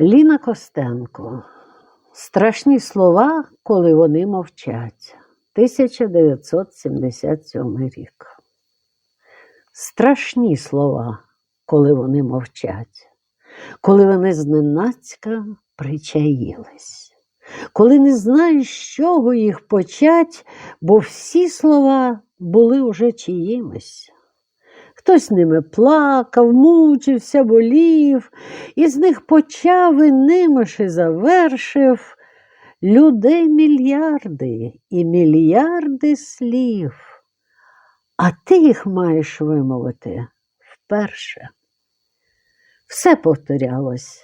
Ліна Костенко. Страшні слова, коли вони мовчать. 1977 рік. Страшні слова, коли вони мовчать, коли вони зненацька причаїлись, коли не знаєш, з чого їх почать, бо всі слова були уже чиїмись. Хтось ними плакав, мучився, болів, і з них почав і ними і завершив людей мільярди і мільярди слів. А ти їх маєш вимовити вперше. Все повторялось,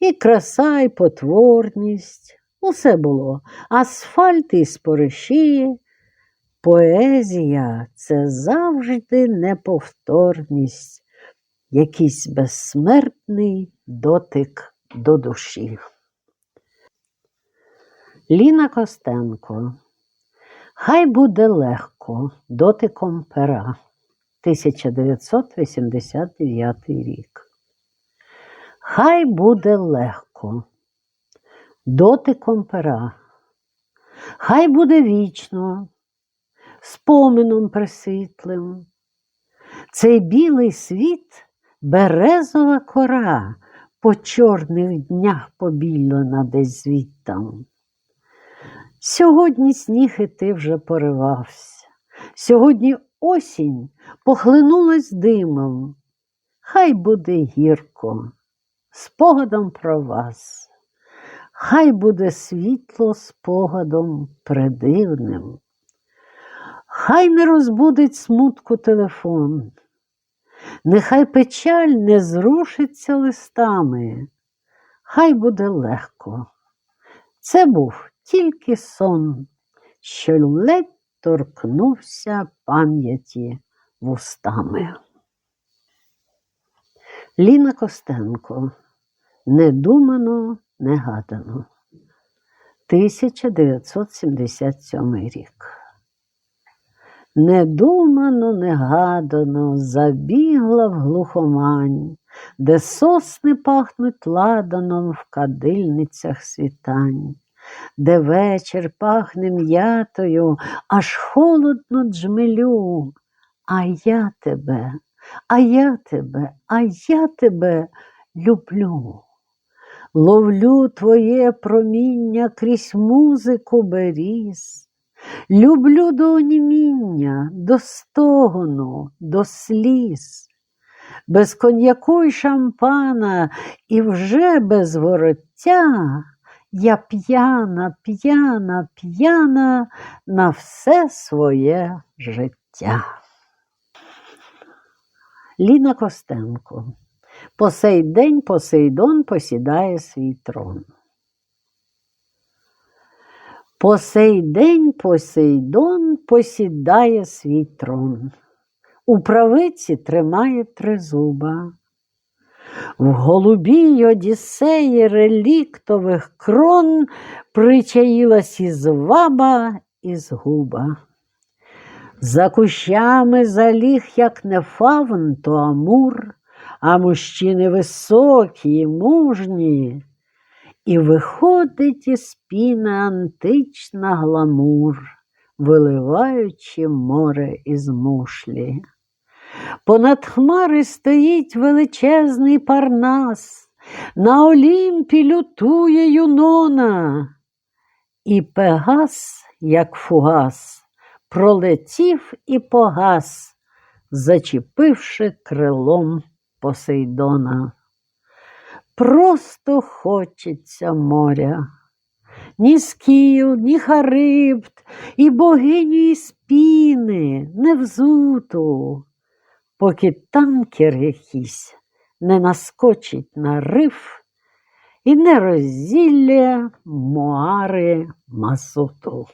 і краса, і потворність, усе було, асфальт і спориші. Поезія це завжди неповторність, якийсь безсмертний дотик до душі. Ліна Костенко. Хай буде легко дотиком пера. 1989 рік. Хай буде легко дотиком пера. Хай буде вічно, спомином присвітлим. Цей білий світ березова кора по чорних днях побілена десь звідтам. Сьогодні сніг і ти вже поривався, сьогодні осінь похлинулась димом. Хай буде гірко, спогадом про вас, хай буде світло спогадом придивним. Хай не розбудить смутку телефон, нехай печаль не зрушиться листами, хай буде легко. Це був тільки сон, що ледь торкнувся пам'яті вустами. Ліна Костенко. Недумано, негадано. 1977 рік. Недумано, негадано забігла в глухомань, де сосни пахнуть ладаном в кадильницях світань, де вечір пахне м'ятою, аж холодно джмелю. А я тебе, а я тебе, а я тебе люблю. Ловлю твоє проміння крізь музику беріз. Люблю до оніміння, до стогону, до сліз, без коньяку й шампана і вже без вороття я п'яна, п'яна, п'яна на все своє життя. Ліна Костенко. По сей день Посейдон посідає свій трон. По сей день Посейдон посідає свій трон. У правиці тримає тризуба. В голубій Одіссеї реліктових крон причаїлась із ваба, і згуба. За кущами заліг, як не фавн, то амур, а мужчини високі, мужні. І виходить із піни антична гламур, виливаючи море із мушлі. Понад хмари стоїть величезний парнас, на Олімпі лютує юнона, і пегас, як фугас, пролетів і погас, зачепивши крилом Посейдона. Просто хочеться моря. Ні скіл, ні харибд, і богиню із піни, не взуту, поки танкер якийсь не наскочить на риф і не розділля муари мазуту.